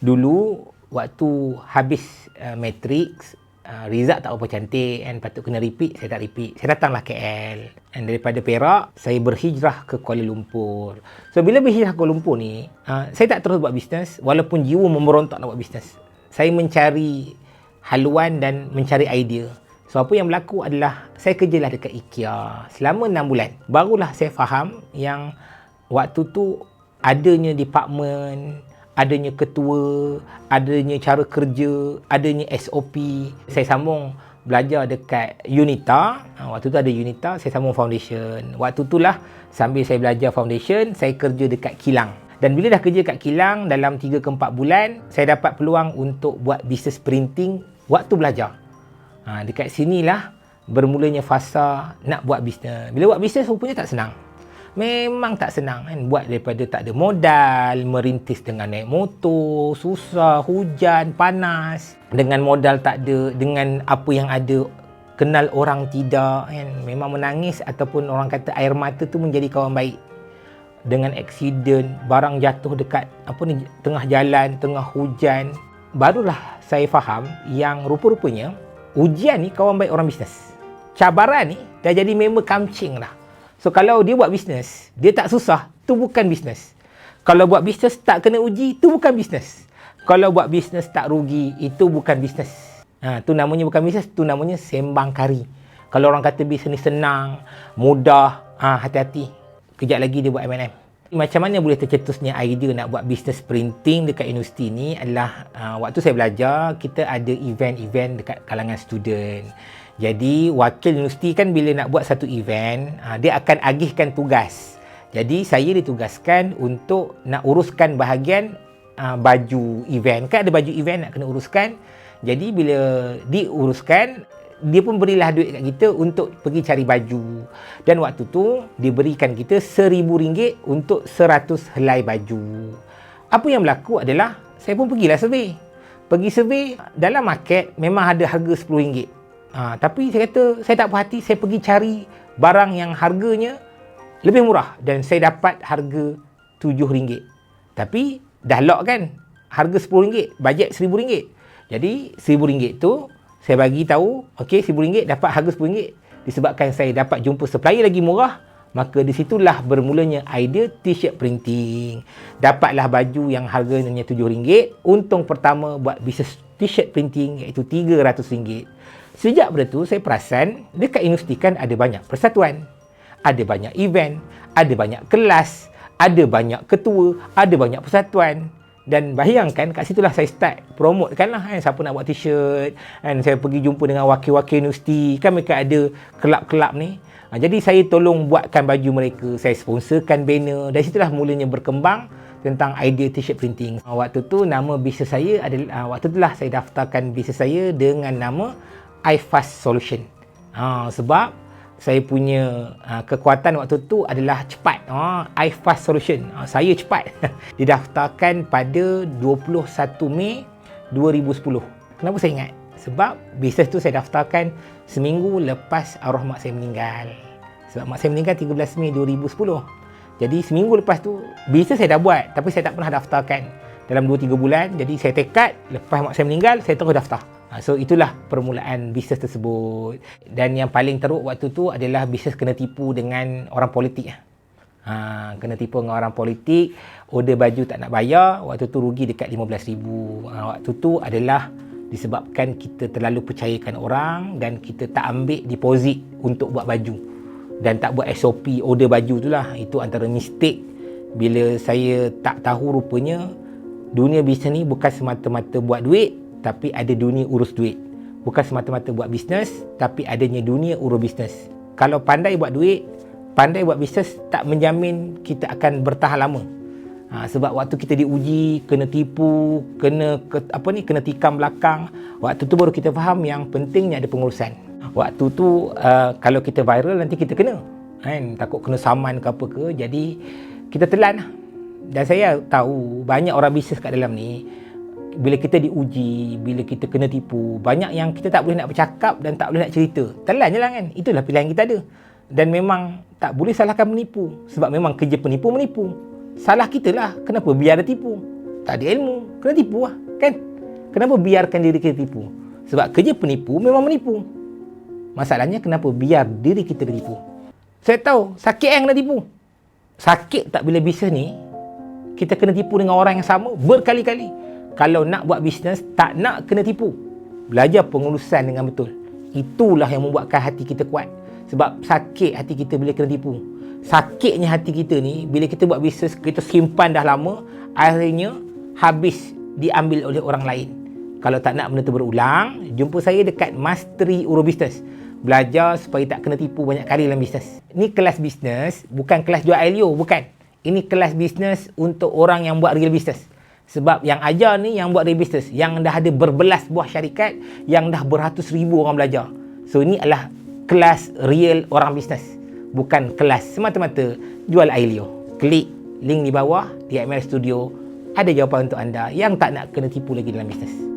Dulu waktu habis uh, matrix uh, result tak apa cantik and patut kena repeat saya tak repeat. Saya datanglah KL and daripada Perak saya berhijrah ke Kuala Lumpur. So bila berhijrah ke Kuala Lumpur ni uh, saya tak terus buat bisnes walaupun jiwa memberontak nak buat bisnes saya mencari haluan dan mencari idea. So apa yang berlaku adalah saya kerjalah dekat IKEA selama 6 bulan. Barulah saya faham yang waktu tu adanya department, adanya ketua, adanya cara kerja, adanya SOP. Saya sambung belajar dekat Unita. Ha, waktu tu ada Unita, saya sambung foundation. Waktu tu lah sambil saya belajar foundation, saya kerja dekat Kilang. Dan bila dah kerja kat Kilang dalam 3 ke 4 bulan, saya dapat peluang untuk buat business printing waktu belajar. Ha, dekat sinilah bermulanya fasa nak buat bisnes. Bila buat bisnes rupanya tak senang. Memang tak senang kan buat daripada tak ada modal, merintis dengan naik motor, susah, hujan, panas, dengan modal tak ada, dengan apa yang ada kenal orang tidak kan memang menangis ataupun orang kata air mata tu menjadi kawan baik dengan aksiden barang jatuh dekat apa ni tengah jalan tengah hujan barulah saya faham yang rupa-rupanya ujian ni kawan baik orang bisnes. Cabaran ni dah jadi member kamcing lah. So kalau dia buat bisnes, dia tak susah, tu bukan bisnes. Kalau buat bisnes tak kena uji, tu bukan bisnes. Kalau buat bisnes tak rugi, itu bukan bisnes. Ha, tu namanya bukan bisnes, tu namanya sembang kari. Kalau orang kata bisnes senang, mudah, ha, hati-hati. Kejap lagi dia buat M&M. Macam mana boleh tercetusnya idea nak buat bisnes printing dekat universiti ni adalah uh, waktu saya belajar, kita ada event-event dekat kalangan student. Jadi wakil universiti kan bila nak buat satu event, uh, dia akan agihkan tugas. Jadi saya ditugaskan untuk nak uruskan bahagian uh, baju event. Kan ada baju event nak kena uruskan. Jadi bila diuruskan, dia pun berilah duit kat kita untuk pergi cari baju. Dan waktu tu diberikan kita seribu ringgit untuk seratus helai baju. Apa yang berlaku adalah saya pun pergilah survey. Pergi survey dalam market memang ada harga sepuluh ringgit. Ha, tapi saya kata saya tak puas hati saya pergi cari barang yang harganya lebih murah dan saya dapat harga tujuh ringgit. Tapi dah lock kan harga sepuluh ringgit, bajet seribu ringgit. Jadi seribu ringgit tu saya bagi tahu, okey RM1,000 dapat harga RM10 disebabkan saya dapat jumpa supplier lagi murah, maka di situlah bermulanya idea t-shirt printing. Dapatlah baju yang harganya RM7. Untung pertama buat bisnes t-shirt printing iaitu RM300. Sejak pada tu saya perasan dekat universiti kan ada banyak persatuan, ada banyak event, ada banyak kelas, ada banyak ketua, ada banyak persatuan. Dan bayangkan kat situlah saya start promote kan lah kan siapa nak buat t-shirt kan. Saya pergi jumpa dengan wakil-wakil universiti kan mereka ada kelab-kelab ni. Ha, jadi saya tolong buatkan baju mereka saya sponsorkan banner. Dari situlah mulanya berkembang tentang idea t-shirt printing. Ha, waktu tu nama bisnes saya adalah ha, waktu itulah saya daftarkan bisnes saya dengan nama iFast Solution ha, sebab saya punya uh, kekuatan waktu tu adalah cepat. Uh, I fast solution. Uh, saya cepat. Didaftarkan pada 21 Mei 2010. Kenapa saya ingat? Sebab bisnes tu saya daftarkan seminggu lepas arwah mak saya meninggal. Sebab mak saya meninggal 13 Mei 2010. Jadi seminggu lepas tu bisnes saya dah buat tapi saya tak pernah daftarkan dalam 2 3 bulan. Jadi saya tekad lepas mak saya meninggal saya terus daftar. Ha, so itulah permulaan bisnes tersebut. Dan yang paling teruk waktu tu adalah bisnes kena tipu dengan orang politik. Ha, kena tipu dengan orang politik, order baju tak nak bayar, waktu tu rugi dekat RM15,000. Ha, waktu tu adalah disebabkan kita terlalu percayakan orang dan kita tak ambil deposit untuk buat baju. Dan tak buat SOP order baju tu lah. Itu antara mistake bila saya tak tahu rupanya dunia bisnes ni bukan semata-mata buat duit tapi ada dunia urus duit. Bukan semata-mata buat bisnes, tapi adanya dunia urus bisnes. Kalau pandai buat duit, pandai buat bisnes, tak menjamin kita akan bertahan lama. Ha, sebab waktu kita diuji, kena tipu, kena ke, apa ni, kena tikam belakang, waktu tu baru kita faham yang pentingnya ada pengurusan. Waktu tu uh, kalau kita viral nanti kita kena. Kan? Takut kena saman ke apa ke. Jadi kita telan lah. Dan saya tahu banyak orang bisnes kat dalam ni bila kita diuji, bila kita kena tipu, banyak yang kita tak boleh nak bercakap dan tak boleh nak cerita. Telan je lah kan. Itulah pilihan kita ada. Dan memang tak boleh salahkan menipu. Sebab memang kerja penipu menipu. Salah kita lah. Kenapa biar dia tipu? Tak ada ilmu. Kena tipu lah. Kan? Kenapa biarkan diri kita tipu? Sebab kerja penipu memang menipu. Masalahnya kenapa biar diri kita ditipu? Saya tahu, sakit yang kena tipu. Sakit tak bila bisnes ni, kita kena tipu dengan orang yang sama berkali-kali. Kalau nak buat bisnes, tak nak kena tipu. Belajar pengurusan dengan betul. Itulah yang membuatkan hati kita kuat. Sebab sakit hati kita bila kena tipu. Sakitnya hati kita ni, bila kita buat bisnes, kita simpan dah lama, akhirnya habis diambil oleh orang lain. Kalau tak nak benda tu berulang, jumpa saya dekat Mastery Uro Business. Belajar supaya tak kena tipu banyak kali dalam bisnes. Ni kelas bisnes, bukan kelas jual ILO, bukan. Ini kelas bisnes untuk orang yang buat real bisnes. Sebab yang ajar ni yang buat bisnes, yang dah ada berbelas buah syarikat, yang dah beratus ribu orang belajar. So ini adalah kelas real orang bisnes. Bukan kelas semata-mata jual ILO. Klik link di bawah di ML Studio. Ada jawapan untuk anda yang tak nak kena tipu lagi dalam bisnes.